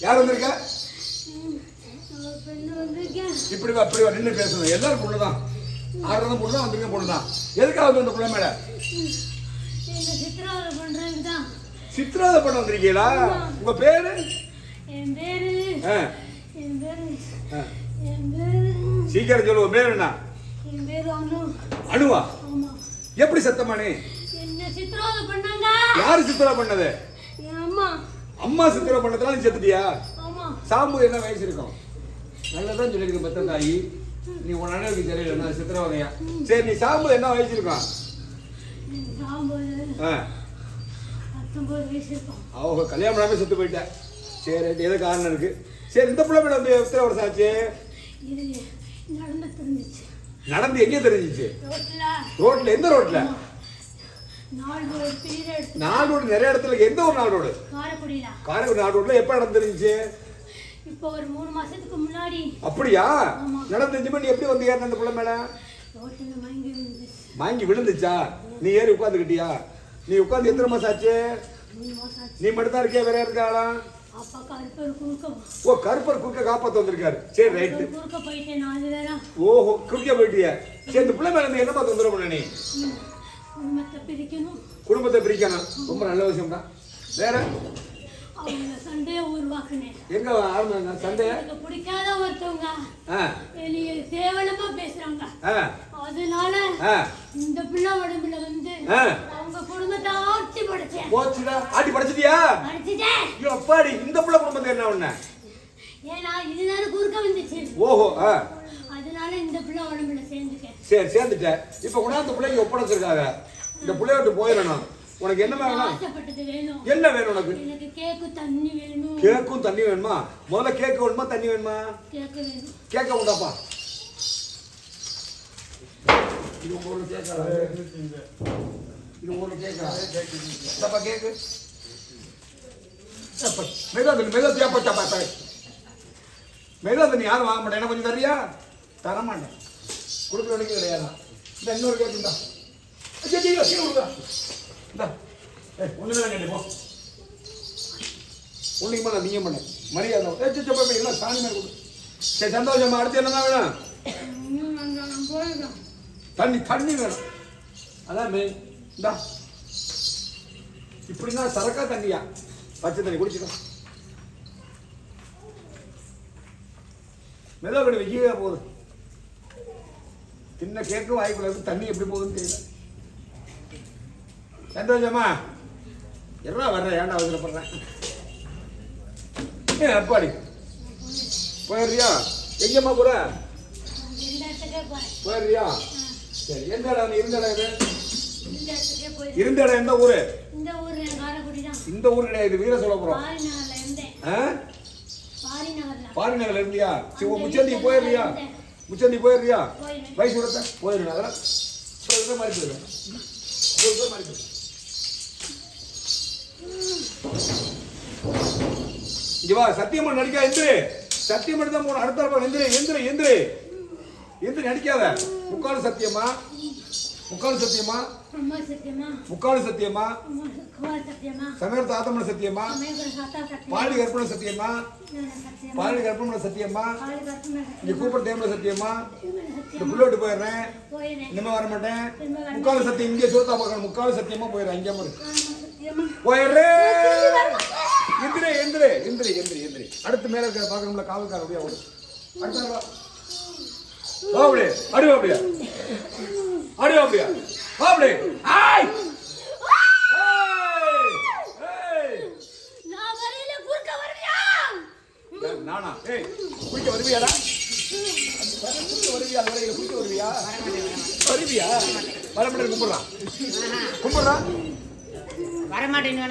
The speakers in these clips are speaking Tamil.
யார் வந்திருக்க? இப்படி வா நின்று பேசணும் எல்லாரும் பொண்ணு தான் ஆடுறதும் பொண்ணு தான் வந்திருக்க பொண்ணு தான் எதுக்காக வந்து இந்த பிள்ளை மேல? சித்ராத பண்ண வந்திருக்கீங்களா? உங்க பேரு? சீக்கிரம் சொல்லு பேரு என்ன? அணுவா எப்படி சத்தமானே யாரு சித்ரா பண்ணது? அம்மா சித்ரா பண்ணதுனால நீ செத்துட்டியா? சாம்பு என்ன வயசு இருக்கும்? நல்லதான் சொல்லியிருக்கு பெத்த தாயி நீ உன் அண்ணனுக்கு தெரியல சித்திரவதையா சரி நீ சாம்பு என்ன வயசு இருக்கும்? அவங்க கல்யாணம் பண்ணாம செத்து போயிட்டேன் சரி எது காரணம் இருக்கு. சரி இந்த பிள்ளை வந்து எத்தனை வருஷம் ஆச்சு? நடந்து எங்கே தெரிஞ்சிச்சு? ரோட்ல. எந்த ரோட்ல? ரோடு நிறைய இடத்துல எந்த ஒரு காரைக்குடியில? காரைக்குடி நாலு ரோட்ல எப்ப நடந்து தெரிஞ்சிச்சு இப்போ ஒரு மூணு மாசத்துக்கு முன்னாடி. அப்படியா? ஆமா. நடந்து தெரிஞ்சு நீ எப்படி வந்து ஏறின அந்த பிள்ளை மேல? வாங்கி விழுந்துச்சா. நீ ஏறி உட்காந்துக்கிட்டியா? நீ உட்காந்து எத்தனை மாசம் ஆச்சு? நீ மட்டும் தான் இருக்கியா வேற குறுக்க ஓ கருப்பர் குறுக்க காப்பாத்து வந்திருக்காரு. சரி ரைட்டு. ஓஹோ குறுக்க போயிட்டியா. சரி இந்த பிள்ளை மேல என்னமா தொந்தரவு பண்ண நீ. குடும்பத்தை பிரிக்கணும். குடும்பத்தை பிரிக்கணும். ரொம்ப நல்ல விஷயம் தான் வேற? அவங்க சண்டையை உருவாக்குனேன் எங்க ஆரம்பிங்க சண்டைய? பிடிக்காத ஒருத்தவங்க. என்னைய கேவலமா பேசுறாங்க. ஆ. அதனால இந்த பிள்ளை உடம்புல வந்து. அவங்க குடும்பத்தை ஆட்சி படைச்சேன். போச்சுடா. ஆட்டி படைச்சிட்டியா? படிச்சுட்டேன். ஐயோ அப்பாடி இந்த பிள்ளை குடும்பத்தை என்ன பண்ண ஏன்னா இதுதானே குறுக்க வந்துச்சு. ஓஹோ ஆ அதனால இந்த பிள்ளை உடம்புல சேர்ந்துட்டேன் சரி சேர்ந்துட்டேன். இப்போ கூட அந்த பிள்ளைங்க ஒப்படைச்சிருக்காங்க. இந்த பிள்ளைய விட்டு போயிடணும் உனக்கு என்ன வேணும்? என்ன வேணும் உனக்கு? எனக்கு கேக்கு தண்ணி வேணும். கேக்கும் தண்ணி வேணுமா? முதல்ல கேக்கு வேணுமா தண்ணி வேணுமா? கேக்கு வேணும். கேக்க உண்டாப்பா. இது ஊர்ல கேக்கா? இது ஊர்ல கேக்கா? இந்தாப்பா கேக்கு மெதுவா தண்ணி மெதுவா தேப்பா மெதுவா தண்ணி யாரும் வாங்க மாட்டேன். என்ன கொஞ்சம் தரியா தர மாட்டேன் கிடையாது. இந்த இன்னொரு கேக்கு இந்தா. ஐயோ, சீ கொடுக்கா. இந்தா. ஏ ஒன்றுமே கேட்டு போ. ஒன்றுக்கு மேலே நீங்க பண்ண. மரியாதை. ஏ சிச்ச போய் எல்லாம் சாணி மேலே கொடு. சரி சந்தோஷமா அடுத்து என்ன வேணும் தண்ணி தண்ணி வேணும். அதான் மெயின் இந்தா. இப்படின்னா சரக்கா தண்ணியா? பச்சை தண்ணி குடிச்சுக்கோ. மெதுவா கடி வெய்ய போதும் சின்ன கேக்கும் வாய்க்குள்ள தண்ணி எப்படி போகுதுன்னு தெரியல. சந்தோஷமா? எறா வர்றேன் ஏன்டா அவசரப்படுறேன் ஏ அப்பாடி போயிடுறியா? எங்கம்மா போற? போயிடுறியா? சரி எந்த இடம் நீ இருந்த இடம் இது இருந்த இடம் எந்த ஊரு? இந்த ஊர் கிடையாது வீர சோழபுரம். பாரி நகர்ல இருந்தேன். ஆ? பாரி நகர்ல பாரி நகர்ல இருந்தியா உன் முச்சந்தி போயிடுறியா? முச்சந்தி போயிடுறியா? போயிடுவேன். வயசு விடத்த போயிடுங்க அதெல்லாம் போயிடுற மாதிரி போயிடுவேன் போயிடுற மாதிரி போயிடுவேன் இங்க வா சத்தியமா நடிக்கா எந்திரு. சத்தியம் தான் போன அடுத்த பக்கம் எந்திரு எந்திரு எந்திரு. எந்திரு நடிக்காத. முக்கால் சத்தியமா? முக்கால் சத்தியமா? அம்மா சத்தியமா? முக்கால் சத்தியமா? அம்மா குமார் சத்தியமா? பாலி கற்பனை சத்தியமா? பாலி கற்பனை சத்தியமா? இங்க கூப்பிட டைம்ல சத்தியமா? இந்த சத்தியமா? புள்ள விட்டு போயிடுறேன். இனிமே வர மாட்டேன். முக்கால் சத்தியம் இங்கே சோத்தா பார்க்கணும். முக்கால் சத்தியமா போயிடுறேன். இங்கே மாதிரி ஆமா சத்தியமா. போயிடுறே. எந்திரே எந்திரே எந்திரி எந்திரி எந்திரி. அடுத்து மேல இருக்க பார்க்கணும்ல காவல்கார அப்படியே ஓடு. அடுத்த அப்படியே. அடி வா அப்படியே. அடி வா அப்படியே. வா அப்படியே ஆய்! நான் ஏய், குளிக்க வருவியாடா? வருவியா? வரையில குளிக்க வருவியா? வருவியா? வரமாட்டேன் கும்பிடுறான் கும்பிடுறான் வரமாட்டேன்னு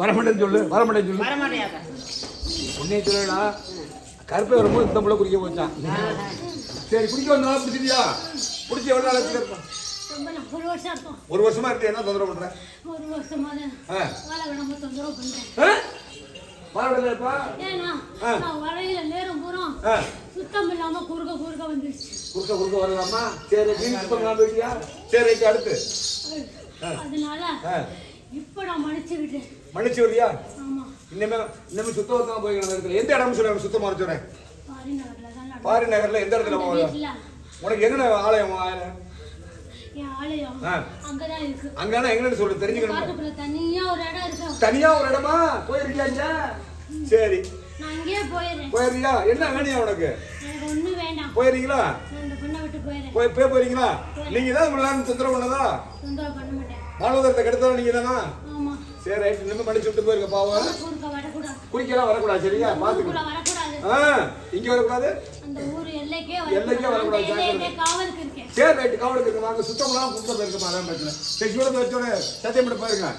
வரமாட்டேன்னு சொல்லு வரமாட்டேன்னு சொல்லு. வரமாட்டேன் உன்னைய சொல்லடா. கருப்பை வரும்போது இந்த புள்ள குடிக்க போச்சான் சரி குடிக்க வந்தாலும் பிடிச்சிட்டியா? பிடிச்சி எவ்வளோ நாள் ஒரு வருஷம் இருக்கும். ஒரு வருஷமா இருக்கு என்ன தொந்தரவு பண்ற? ஒரு வருஷமா வேலை விடாம தொந்தரவு பண்றேன். ஏன்னா. நான் வரையில நேரம் பூரா ஆ. சுத்தம் இல்லாம குறுக்க குறுக்க வந்துடுச்சு குறுக்க குறுக்க வரலாமா சரி சுத்தம் பண்ணாம போயிட்டியா? சரி அடுத்து. அதனால இப்ப நான் மன்னிச்சுக்கிட்டேன் மன்னிச்சு வருவியா ஆமா. இனிமே இனிமே சுத்தம் தான் போய் இடத்துல எந்த இடம்னு சொல்லுங்க சுத்தமா வச்சுறேன் பாரி நகர்ல எந்த இடத்துல உனக்கு எங்கன ஆலயம் ஆலயம். அங்கதான் எங்கன்னு சொல்லு தெரிஞ்சுக்கணும்? தனியா ஒரு இடம் இருக்கு? தனியா ஒரு இடமா? போயிருக்கியா? சரி. நான் அங்கேயே போயிடுறேன். போயிருக்கியா? என்ன வேணியா உனக்கு? வேண்டாம். போயிடுறேன். போய் போய் போறீங்களா நீங்க தான் நேரம் தொந்தரவு பண்ணதா? தொந்தரவு பண்ண மாட்டேன். மாணவதத்தை கெடுத்தவங்க நீங்க தானா? ஆமா. சரி ரைட். இன்னும் மன்னிச்சு விட்டு போயிருக்க பாவம். ஊருக்கு வரக்கூடாது சரியா? பாத்துக்கோ ஊருக்குள்ள வரக்கூடாது. ஆ இங்க வரக்கூடாது. எல்லைக்கே வரக்கூடாது, சரி ரைட்டு கவலைக்கு இருக்கு வாங்க சுத்தம்லாம் குடுத்த போயிருக்கோம் அதான் பிரச்சனை. சரி வச்சோட சத்தியம் பண்ணி போயிருங்க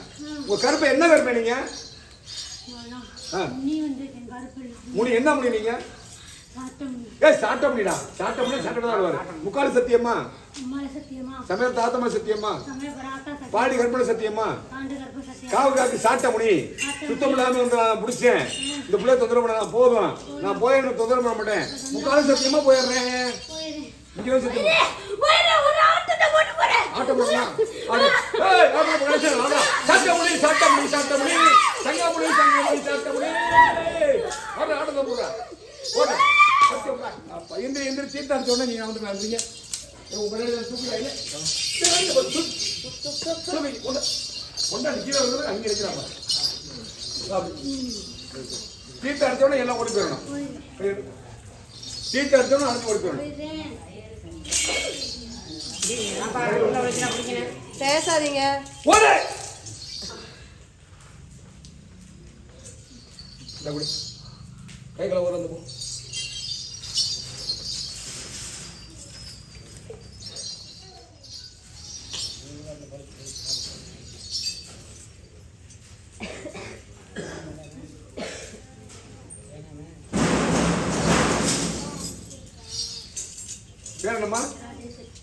உங்க கருப்பு என்ன கருப்பு நீங்க. முடி என்ன முடி நீங்க? சாத்தம் நீ. ஏ ஸ்டார்ட் பண்ணிடா ஸ்டார்ட் பண்ணி சண்டை தான் வருவாரு. முக்கால் சத்தியம்மா. சமயல் தாத்தம்மா சத்தியம்மா. பாடி கற்பனை சத்தியம்மா. காவு காக்கு சாட்ட முனி சுத்தம் இல்லாம வந்து நான் பிடிச்சேன் இந்த பிள்ளைய தொந்தரவு பண்ண நான் போதும். நான் போய் எனக்கு தொந்தரவு பண்ண மாட்டேன். முக்கால் சத்தியமா போயிடுறேன். போயிடு. இங்கே சத்தியமா? போட்டு போறேன். ஆட்டம் போடலாம் ஆடு. ஏய், ஆட்டம் எந்திரி எந்திரி தீர்த்தாடு சொன்ன நீங்க வந்து வந்தீங்க உங்க பின்னாடி தூக்கி ஐயா கொண்டாடி கீழே வந்து அங்கே இருக்கிறாங்க தீர்த்த அடிச்சோடனே எல்லாம் ஓடி போயிடணும். போயிடு. தீர்த்த அடிச்சோடனே அடிச்சு ஓடி போயிடணும். பேசாதீங்க. ஓடு! ஓர வந்து போ. பேர்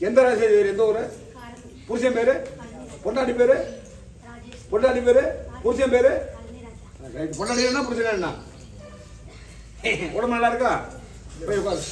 எந்த ராசி எந்த ஊரு? காரக்குடி. புருஷன் பேரு? பொண்டாட்டி பேரு? ராஜேஷ். பொண்டாட்டி பேரு? புருஷன் பேரு? பழனிராஜா. பொண்டாட்டி என்ன புருஷன் என்ன? உடம்பு நல்லா இருக்கா? போய் உட்காரு.